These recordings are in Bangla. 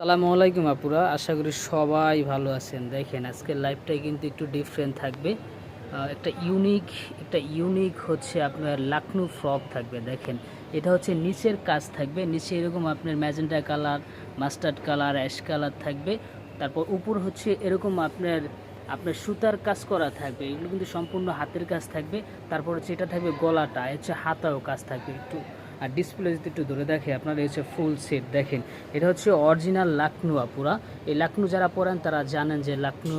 সালামু আলাইকুম আপুরা, আশা করি সবাই ভালো আছেন। দেখেন, আজকের লাইফটাই কিন্তু একটু ডিফারেন্ট থাকবে। একটা ইউনিক একটা ইউনিক হচ্ছে আপনার লাকনু ফ্রক থাকবে, দেখেন। এটা হচ্ছে নিচের কাজ থাকবে, নিচে এরকম আপনার magenta colour mustard colour ash colour থাকবে। তারপর উপর হচ্ছে এরকম আপনার আপনার সুতার কাজ করা থাকবে, এগুলো কিন্তু সম্পূর্ণ হাতের কাজ থাকবে। তারপর হচ্ছে এটা থাকবে গলাটা হচ্ছে হাতাও কাজ থাকবে, একটু আর ডিসপ্লে যদি একটু ধরে দেখে আপনার হচ্ছে ফুল সেট দেখেন। এটা হচ্ছে অরিজিনাল লাকনু আপুরা। এই লাকনু যারা পরেন, তারা জানেন যে লাকনু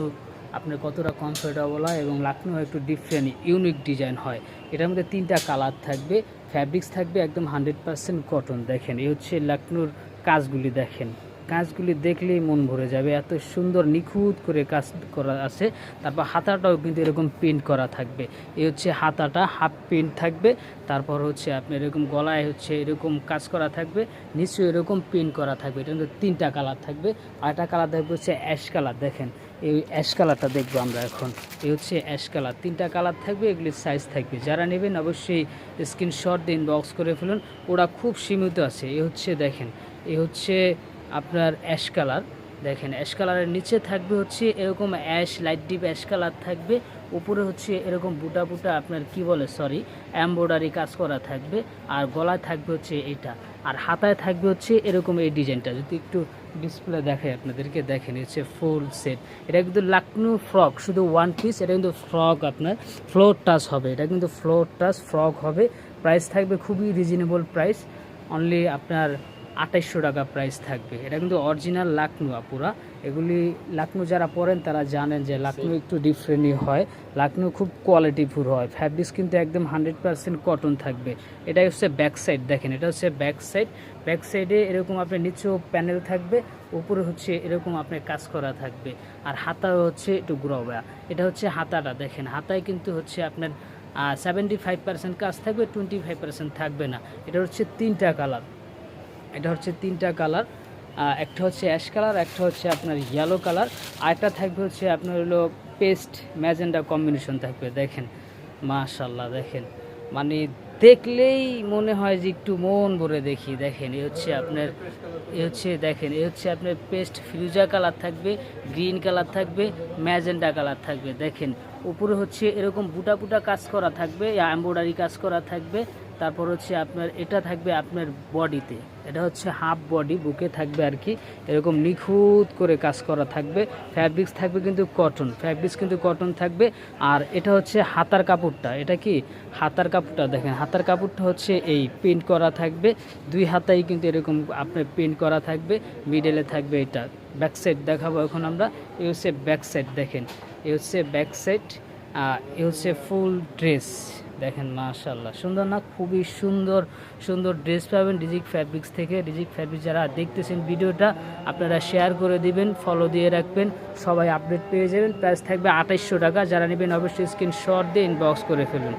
আপনার কতটা কমফোর্টেবল হয় এবং লাকনু একটু ডিফারেন্ট ইউনিক ডিজাইন হয়। এটার মধ্যে তিনটা কালার থাকবে ফ্যাব্রিক্স থাকবে একদম হান্ড্রেড পার্সেন্ট কটন দেখেন, এই হচ্ছে লাকনুর কাজগুলি দেখেন। কাজগুলি দেখলেই মন ভরে যাবে। এত সুন্দর, নিখুঁত করে কাজ করা আছে। তারপর হাতাটাও কিন্তু এরকম প্রিন্ট করা থাকবে। এই হচ্ছে হাতাটা হাফ প্রিন্ট থাকবে। তারপর হচ্ছে আপনার এরকম গলায় হচ্ছে এরকম কাজ করা থাকবে। নিচে এরকম প্রিন্ট করা থাকবে। এটা কিন্তু তিনটা কালার থাকবে। আর একটা কালার থাকবে হচ্ছে অ্যাশ কালার দেখেন, এই অ্যাশ কালারটা দেখব আমরা এখন। এই হচ্ছে অ্যাশ কালার তিনটা কালার থাকবে, এগুলির সাইজ থাকবে। যারা নেবেন অবশ্যই স্ক্রিনশট দিন বক্স করে ফেলুন। ওরা খুব সীমিত আছে। এ হচ্ছে দেখেন এ হচ্ছে আপনার অ্যাশ কালার দেখেন অ্যাশ কালারের নিচে থাকবে হচ্ছে এরকম ash light deep ash colour থাকবে। উপরে হচ্ছে এরকম বুটা বুটা আপনার কি বলে সরি এমব্রয়ডারি কাজ করা থাকবে। আর গলায় থাকবে হচ্ছে এটা। আর হাতায় থাকবে হচ্ছে এরকম এই ডিজাইনটা। যদি একটু ডিসপ্লে দেখাই আপনাদেরকে, দেখেন হচ্ছে ফুল সেট এটা কিন্তু লাকনু ফ্রক শুধু ওয়ান পিস এটা কিন্তু ফ্রক আপনার। ফ্লোর টাচ হবে। এটা কিন্তু ফ্লোর টাচ ফ্রক হবে। প্রাইস থাকবে খুবই রিজনেবল প্রাইস অনলি আপনার আঠাইশশো টাকা প্রাইস থাকবে। এটা কিন্তু অরিজিনাল লাকনু আপুরা। এগুলি লাকনু যারা পরেন তারা জানেন যে লাকনু একটু ডিফারেন্টই হয়। লাকনু খুব কোয়ালিটিফুল হয়। ফ্যাব্রিক্স কিন্তু একদম হান্ড্রেড পার্সেন্ট কটন থাকবে। এটা হচ্ছে ব্যাক সাইড দেখেন এটা হচ্ছে ব্যাক সাইড ব্যাক সাইডে এরকম আপনার নিচেও প্যানেল থাকবে উপরে হচ্ছে এরকম আপনার কাজ করা থাকবে। আর হাতাও হচ্ছে একটু গ্রোবা এটা হচ্ছে হাতাটা দেখেন হাতায় কিন্তু হচ্ছে আপনার সেভেন্টি ফাইভ পার্সেন্ট কাজ থাকবে টোয়েন্টি ফাইভ পার্সেন্ট থাকবে না। এটা হচ্ছে তিনটা কালার এটা হচ্ছে তিনটা কালার একটা হচ্ছে অ্যাশ কালার, একটা হচ্ছে আপনার ইয়েলো কালার, আর একটা থাকবে হচ্ছে আপনার হলো পেস্ট ম্যাজেন্ডা কম্বিনেশন থাকবে, দেখেন। মাশাল্লাহ দেখেন। মানে দেখলেই মনে হয় যে একটু মন ভরে দেখি, দেখেন, এ হচ্ছে আপনার, এ হচ্ছে, দেখেন, এ হচ্ছে আপনার পেস্ট ফিউজা কালার থাকবে গ্রিন কালার থাকবে ম্যাজেন্ডা কালার থাকবে, দেখেন। উপরে হচ্ছে এরকম বুটা বুটা কাজ করা থাকবে এম্ব্রয়ডারি কাজ করা থাকবে, তারপর হচ্ছে আপনার, এটা থাকবে আপনার বডিতে। এটা হচ্ছে হাফ বডি বুকে থাকবে আর কি, এরকম নিখুঁত করে কাজ করা থাকবে। ফ্যাব্রিক্স থাকবে কিন্তু কটন ফ্যাব্রিক্স কিন্তু কটন থাকবে। আর এটা হচ্ছে হাতার কাপড়টা, এটা কি? হাতার কাপড়টা দেখেন, হাতার কাপড়টা হচ্ছে এই প্রিন্ট করা থাকবে। দুই হাতাই কিন্তু এরকম আপনার প্রিন্ট করা থাকবে মিডেলে থাকবে এটা। ব্যাক সাইড দেখাবো এখন আমরা। এই হচ্ছে ব্যাক সাইড দেখেন। এই হচ্ছে ব্যাক সাইড এ হচ্ছে ফুল ড্রেস। দেখেন মাশাল্লাহ সুন্দর না? খুবই সুন্দর সুন্দর ড্রেস পাবেন ডিজিক ফ্যাব্রিক্স থেকে। ডিজিক ফ্যাব্রিক যারা দেখতেছেন ভিডিওটা, আপনারা শেয়ার করে দিবেন ফলো দিয়ে রাখবেন। সবাই আপডেট পেয়ে যাবেন। প্রাইস থাকবে আঠাইশশো টাকা। যারা নেবেন, অবশ্যই স্ক্রিনশট দিয়ে ইনবক্স করে ফেলুন।